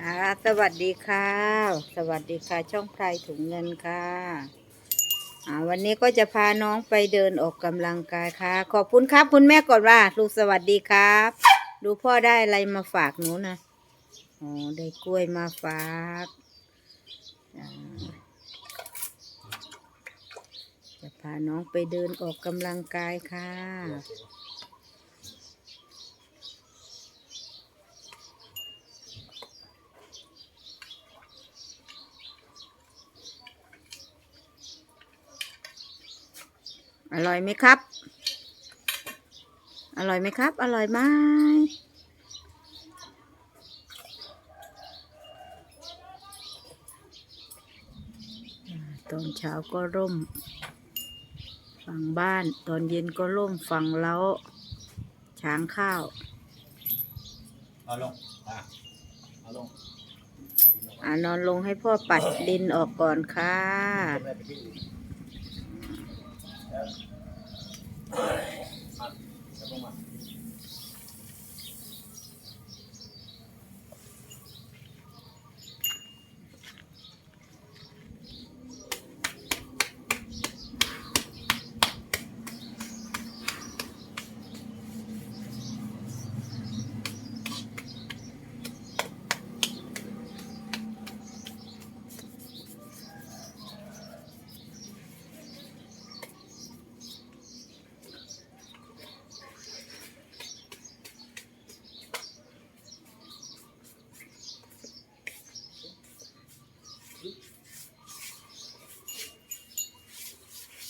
ค่ะสวัสดีค่ะ สวัสดีค่ะ ช่องไพรถุงเงินค่ะอ่าวันนี้ก็จะพาน้องไปเดินออกกำลังกายค่ะ ขอบคุณครับ คุณแม่ก่อนว่าลูกสวัสดีครับ ดูพ่อได้อะไรมาฝากหนูนะอ๋อได้กล้วยมาฝากจะพาน้องไปเดินออกกำลังกายค่ะ อร่อยไหมครับ อร่อยไหมครับ อร่อยไหมอ่าตอนเช้าก็ร่ม ฝั่งบ้าน ตอนเย็นก็ร่มฝั่งเล้าช้างข้าวเอาลงอะเอาลงอ่านอนลงให้พ่อปัดดินออกก่อนค่ะ เอาไปที่อื่นแล้วมาแล้วลงมา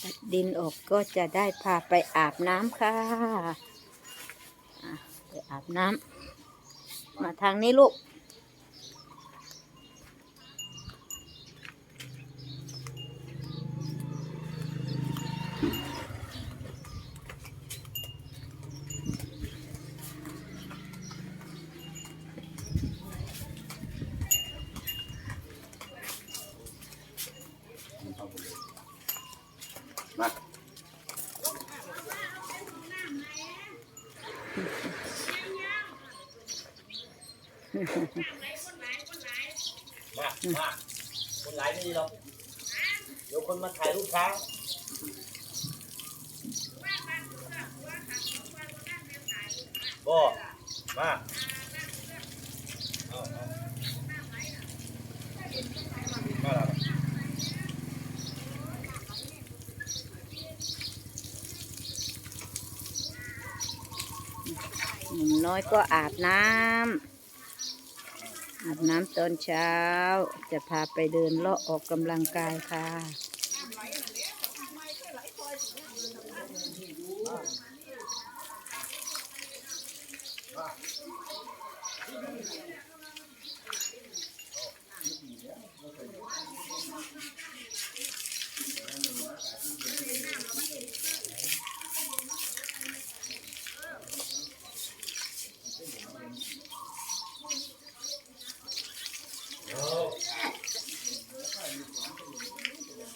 ปั ดินออกก็จะได้พาไปอาบน้ำค่ะอะไปอาบน้ำมาทางนี้ลูก มามาคนหลายไม่ดีหรอกเดี๋ยวคนมาถ่ายรูปช้างบ่มาเอาเอามาแล้วหนุ่มน้อยก็อาบน้ำ อาบน้ำตอนเช้า จะพาไปเดินเลาะออกกำลังกายค่ะ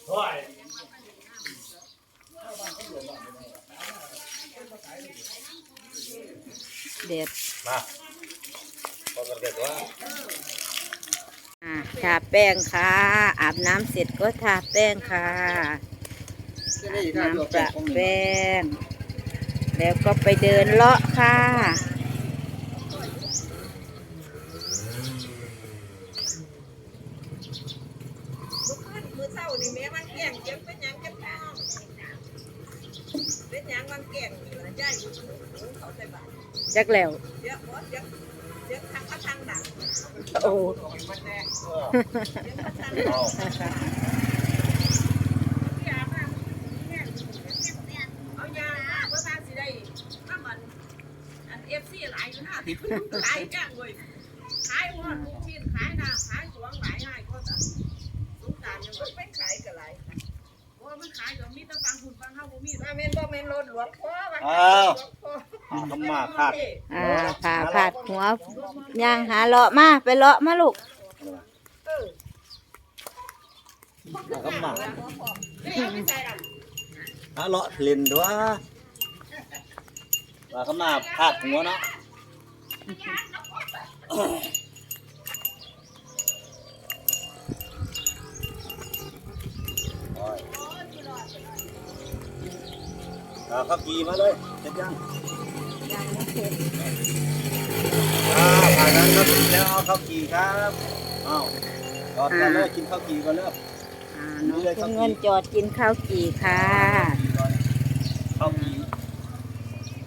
โอ้ย เด็ด มาพอกันเด็ดว่า อะทา แป้งค่ะ อาบน้ำเสร็จก็ทาแป้งค่ะอาบน้ำประแป้ง แล้วก็ไปเดินเลาะค่ะลุกขึ้นมือเศร้านี่แม่มันแก่งเจ็บเป็นหยังเจ็บท้องเป็นหยังมันแก่งนี่ละย่ายอยู่หูเขาใส่บาตรจักแล้วเดี๋ยวบ่เดี๋ยวเดี๋ยวทางก็ทางดังโอ้ มันแน่เออเดี๋ยวก็ทางเอาที่อาบน้ำเนี่ยเอายาเพื่อทางสิได้ถ้ามันอันเอฟซีหลายอยู่หน้าที่ขายแก่งเว้ยขายหมดทุกชิ้นขายน้ำขายสวงหลายง่ายก็จะสงสารยังไม่ขายกันหลายเพราะว่ามันขายก็มีแต่ฟังคุณฟังเฮาบ่มีว่าแม่นบ่แม่นรถหลวงพ่อว่าหลวงพ่อเอาคำมาคาดอ่าผ่าผาดหัวย่างหาเลาะมาไปเลาะมาลูก เอากับหมาฮะเลาะเล่นด้วยมากับหมาพาดหัวเนาะเอาข้าวกีมาเลยเจ็จยังอ่าผ่านแล้วครับแล้วเอาข้าวกีครับ เอาตอนกันเลยกินข้าวกีก่อนเลย น้องคุณเงินจอดกินข้าวจี่ค่ะข้าวกี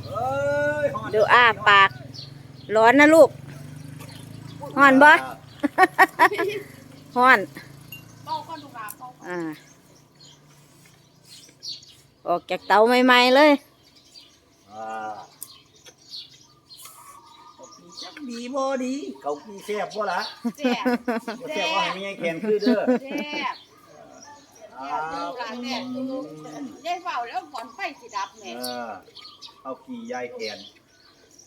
เอ้ยฮนดูอ้าปาก ร้อนนะลูกฮ้อนบ่ฮ้อนเป้าก็ดูกาเป้าอ่าออกจากเตาใหม่ๆเลย อ่าข้าวกีจักดีบ่ดีข้าวกีแซ่บบ่ล่ะแซ่บบ่แซ่บว่าให้มีไอ้แขนคือเด้อ แซ่บ อ่าดูกาแซ่บดูยายเฝ้าแล้วก่อนไฟสิดับแม่เออข้าวกียายแขน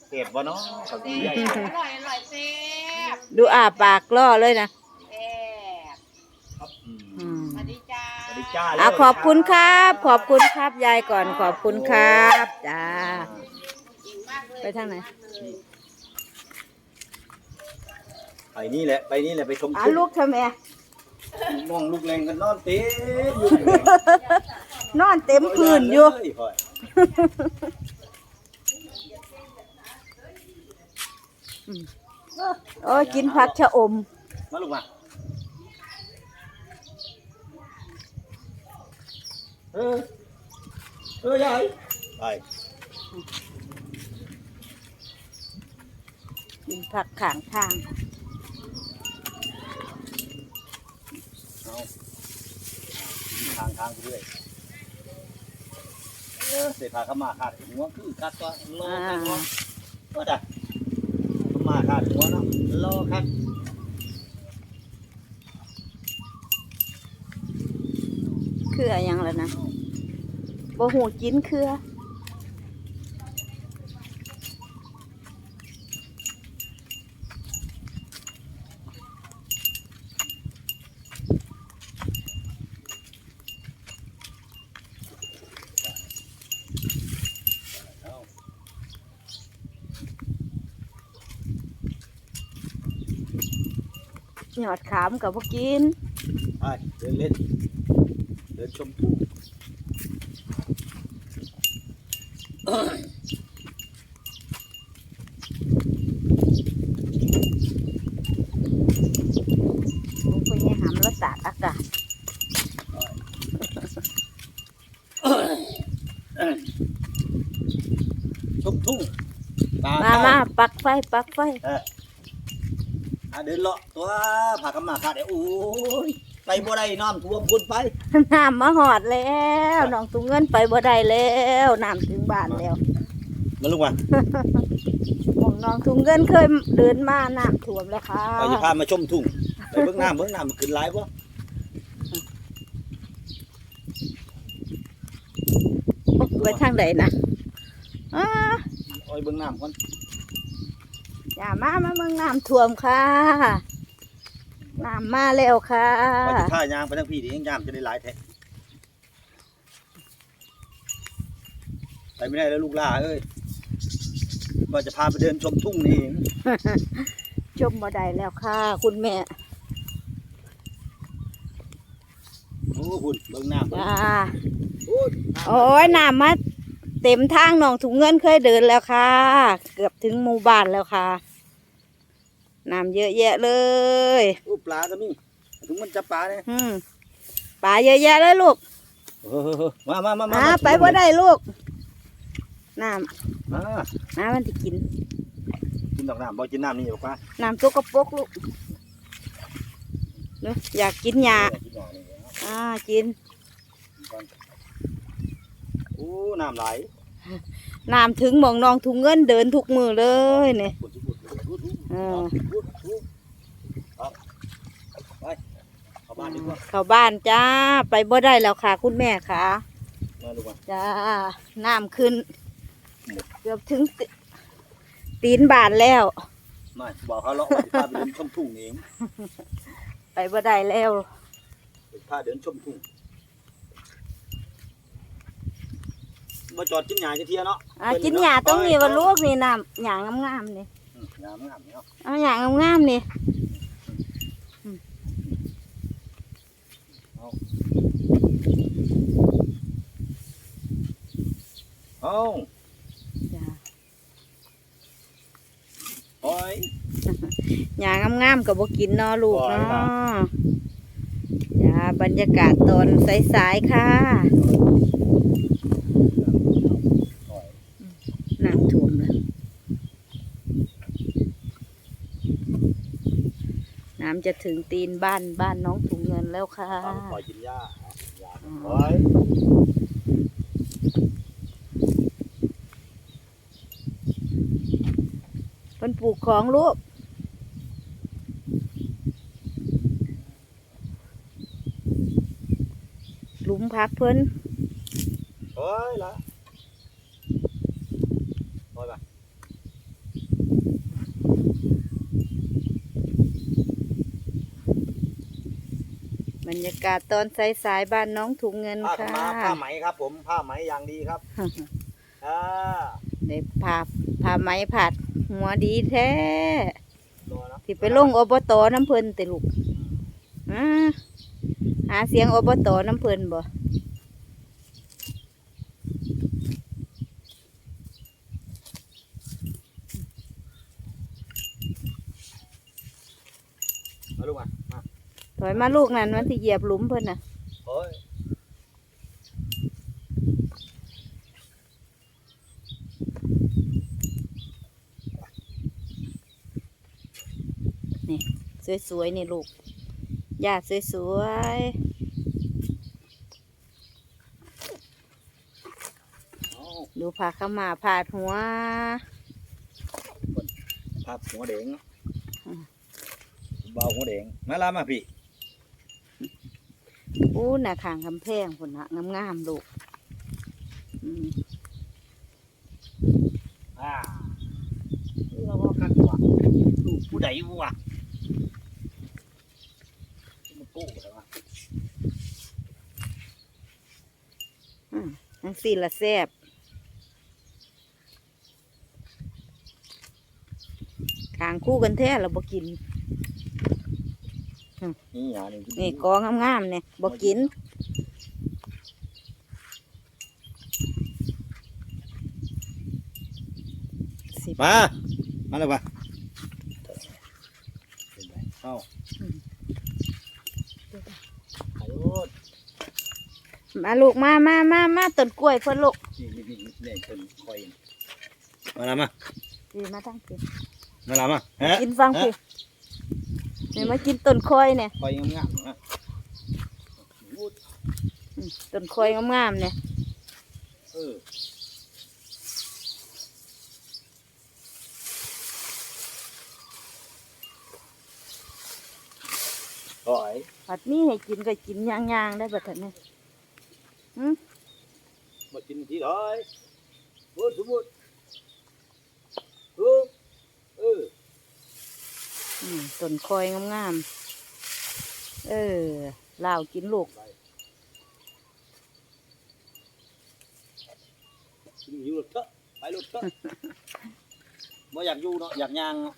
เผ็ดบ่เนาะข้าวกีแซ่ยายแขบนอร่อยอร่อยแซ่บดูอ้าปากล่อเลยนะแซ่บครับอืมอืมสวัสดีจ้าสวัสดีจ้าอะขอบคุณครับ ขอบคุณครับยายก่อนขอบคุณครับจ้าเก่งมากเลยไปทางไหนไปนี่แหละ ไปนี่แหละไปชมอะทุ่งลูกทำไม น้องลูกแรงกันนอนเต็มอยู่นอนเต็มพื้นอยู่เลพ่อยโอ้ยกินผักชะอม มาลูกมาเออเออยายไปกินผักข้างทาง เอาทางทางไปเรื่อยเออเสียพาเข้ามาขาดหัวคือกัดตัวรออ่ากัดหัวก็ได้เข้ามาขาดหัวเนาะรอครับเครือหยังแล้วนะบ่หูกินเครือ หยอดขามกับพวกกินไปเดินเล่น เดินชมทุ่งมึงก็ยังหำรสตากอากาศชมทุ่งตมา มา ปักไฟ ปักไฟ เออ อะเดินเลาะตัวผากำมาขาดเดี๋ยวโอ้ยไปบ่ได้น้ำท่วมพุ่นไปน้ำมาหอดแล้วน้องตุงเงินไปบ่ได้แล้วน้ำถึงบ้านแล้วมาลูกมาหมองน้องตุงเงินเคยเดินมาน้ำท่วมแล้วค่ะไปจะพามาชมทุ่งไปเบิ่งน้ำเบิ่งน้ำมันขึ้นหลายบ่ไปทางใดนะอ้าเอาไปเบิ่งน้ำก่อน อย่ามามาเมืองน้ำท่วมค่ะน้ำมาแล้วค่ะไปจะพายางไปทางพี่ดิยังยามจะได้หลายแท้ไปไม่ได้แล้วลูกหล่าเอ้ยว่าจะพาไปเดินชมทุ่งนี่เองชมบ่ได้แล้วค่ะ คุณแม่โอ้หุ่นเบิ่งน้ำเบิ่งจ้าโอ้ยโอ้ยน้ำมาเต็มทางหนองถุงเงินเคยเดินแล้วค่ะ เกือบถึงหมู่บ้านแล้วค่ะ น้ำเยอะแยะเลยโอ้ปลาก็มีถึงมันจับปลาเนี่ยอืมปลาเยอะแยะเลยลูกเออมามามามาอ่ามาไปบ่ได้ลูกน้มาำน้ำมันจะกิน กินดอกน้ำบ่กินน้ำนี่หรอกปลาน้ำตกกระปรกลูกเนอะอยากกินหญ้ากินหญ้านี่อ่ากินโอ้น้ำไหลน้ำถึงหมองนองถุงเงินเดินทุกมือเลยเนี่ย ออพูดพูดครับไปเข้าบ้านดีกว่าเข้าบ้านจ้า ไปบ่ได้แล้วค่ะ คุณแม่ค่ะมาลูกมาจ้าน้ำขึ้น เกือบถึงติตีนบาทแล้ว มาบอกเขาเลาะว่าจะพาไปเดินชมทุ่งเองไปบ่ได้แล้วจะพาเดินชมทุ่งมาจอดกินหญ้าจะเทียเนาะอ่ากินหญ้าตรงนี้ว่าลูกนี่น้ำหญ้างามๆนี่ อืมหญ้ามันงามเนาะเอาหญ้างามๆนี่เอ้าจ้าโอ้ยหยางามๆกับบ่กินเนาะลูกบ่อยเนาะครับจ้าบรรยากาศตอนสายๆค่ะน้ำท่วมแล้วน้ำ จะถึงตีนบ้านบ้านน้องถุงเงินแล้วค่ะเอาปล่อยกินหญ้าหญ้าอ๋อโอ้ยเพิ่นปลูกของลูกหลุมพักเพิ่นโอ้ยละโอ้ยป่ะ รรยากาศตอนสายๆบ้านน้องถุงเงินผ้าขาวค่ะ ม้าผ้าไหมครับ ผมผ้าไหมอย่างดีครับอ่าได้ผ่าผ่าไหมผัดหัวดีแท้รอนะที่ไปลงอบตน้ำเพิ่นติลูกอ่าหาเสียงอบตน้ำเพิ่นบ่ มาลูกมามา ถอยมาลูกนั่นมันที่เหยียบหลุมเพิ่นน่ะโอ้ยสวยๆนี่ลูกหญ้าสวยเอาๆดูผ้าขาวมาผาดหัวภาพหัวแดงอืมเบาหัวแดงมาลามาพี่ อู้น่ะข้างกำแพงพุ่นน่ะงามๆลูกอืมอ่าเราก็คัดว่ะลูกผู้ใดวะมันกู้อะไรวะจังสี่ละแซ่บข้างคู่กันแท้เราบ่กิน นี่อย่างหนึงนี่กองงามๆเนี่ยบ่กินสิบมามาเลยปะเอาอืมถ่ายรูปมาลูกมามามามาต้นกล้วยเพิ่นลูกนี่นี่นี่นี่เป็นคอยมาละมาดีมาตั้งกินมาละมาฮะกินฟังพี่เนี่ย มากินต้นคอยเนี่ยคอยงามๆนะพูดอืมต้นคอยงามๆเนี่ยเออคอยผัดนี้ให้กินก็กินย่างๆได้แบบนี้อืมมากินที่ร้อยพูดพูดพูดเอออืม ต้นคอยงามๆ เออลาวกินลูกกินอยู่รถเถอะไปรถเถอะบ่อยากอยู่เนาะอยากย่างเนาะ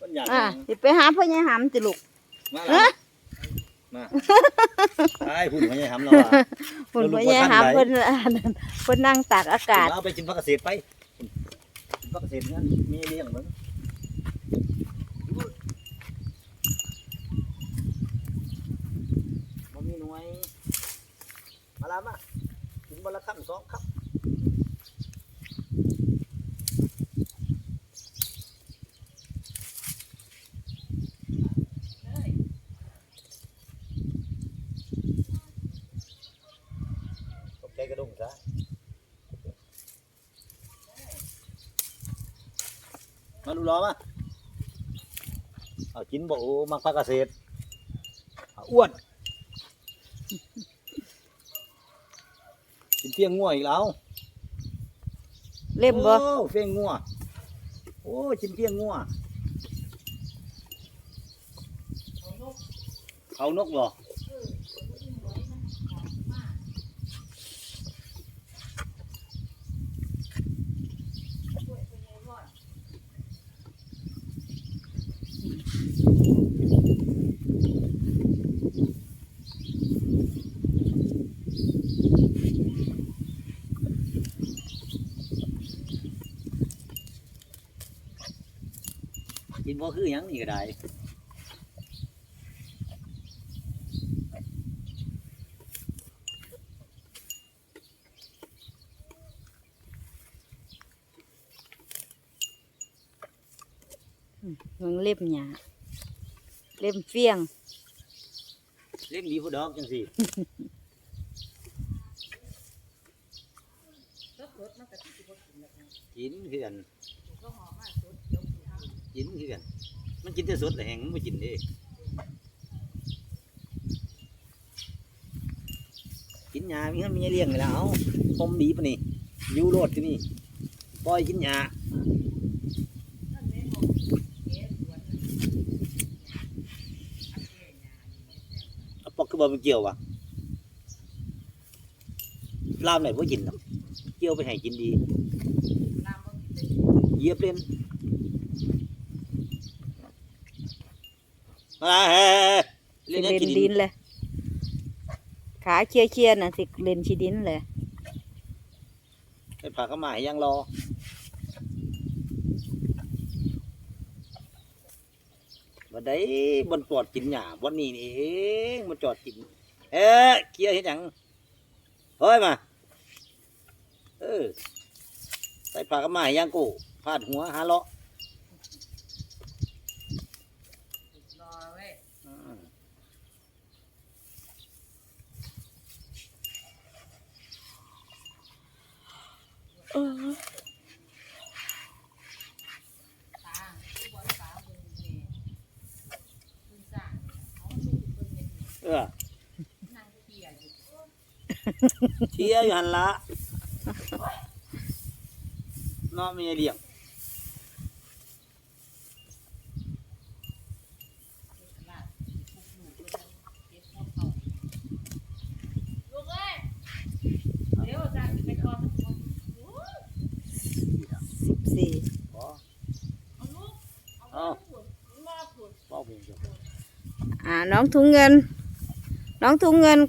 มันอยากอะย่างสิไปหาพ่อใหญ่หำจิลูก มาเอ๊ะละมาไอ้หุ่นพญายหำเราอะหุ่นแล้วลูพ่กอใหญ่บ่ทันไหนหำเพิ่นอันนั้นเพิ่นนั่งตากอากาศเอาไปกินผักเกษตรไปกินผักเกษตรงั้นมีเลี้ยงมึงมันมีหน่วย มามากินบนละคำสองคำใจกระดุมซะมาดูรอมาเอากินบ่โอ้มักพักเกษตรอ้วน กิน เฟี้ยงงัวอีกแล้วเล่มบ่โอ้เฟี้ยงงัวโอ้กินเฟี้ยงงัวเขานกบ่ คือหยังนี่ก็ได้เมืองเล็บหยาเล็บเฟี้ยง เล่มดีผู้ดอกจังซี่รถมันก็สิบ่กินแล้วกินคือกันก็หอมมากสดเดี๋ยวสิเอากินคือกัน มันกินแต่สดแต่แห้งมันบ่กินเด้กินหญ้ามีให้มีเลี้ยงนี่แล้วเอาผมดีปะนี่ยูโลดที่นี่ปล่อยกินหญ้าเอมเก๋สวนอันเก๋หญ้านี่เอาปอกคือบ่มันเกี่ยววะลามไหนบ่กินหรอกเกี่ยวไปให้กินดีเยเหยียบเล่น มาเฮ้เล่สินให้เล่นกินดินเลย ขาเคียเคียๆน่ะสิเล่นชีดินเลยไปผ่าเข้ามาให้ยังรอวันใดบนปอดกินหญ้าวันนี้นี่เองมันจอดกิน เอ๊ะเกียร์เห็นหยังเฮ้ยมาเออไปผ่าเข้ามาให้ยังกูพาดหัวหาเลาะ รอเว้ย อืม ตาผู้บ่ตา เบิ่งนี่เพิ่นสร้างเอเพิ่นเฮ็ดนี่เออเดียอยู่เชียอยู่หันละน้องมีไอเดียง ลาดพุกลูกเลยเก็บหัวเขาลูกเอ้ยเดี๋ยวอาจารย์ไปก่อนนะโอ้ย สิบสี่ บ่ เอาลูกเอาลูกมาพูด บ่เพลงจ้ะ อ่าน้องถุงเงิน น้องถุงเงิน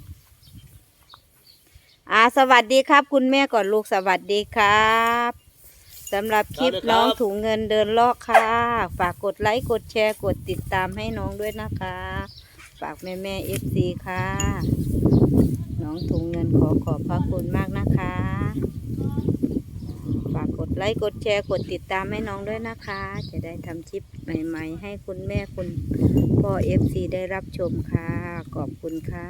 อ่าสวัสดีครับ คุณแม่ก่อนลูกสวัสดีครับสำหรับคลิปน้องถุงเงินเดินลอกค่ะ ฝากกดไลค์กดแชร์กดติดตามให้น้องด้วยนะคะ ฝากแม่แม่เอฟซีค่ะ น้องถุงเงินขอขอบพระคุณมากนะคะฝากกด ไลค์กดแชร์กดติดตามให้น้องด้วยนะคะ จะได้ทำคลิปใหม่ ๆ ให้คุณแม่คุณพ่อเอฟซีได้รับชมค่ะ ขอบคุณค่ะ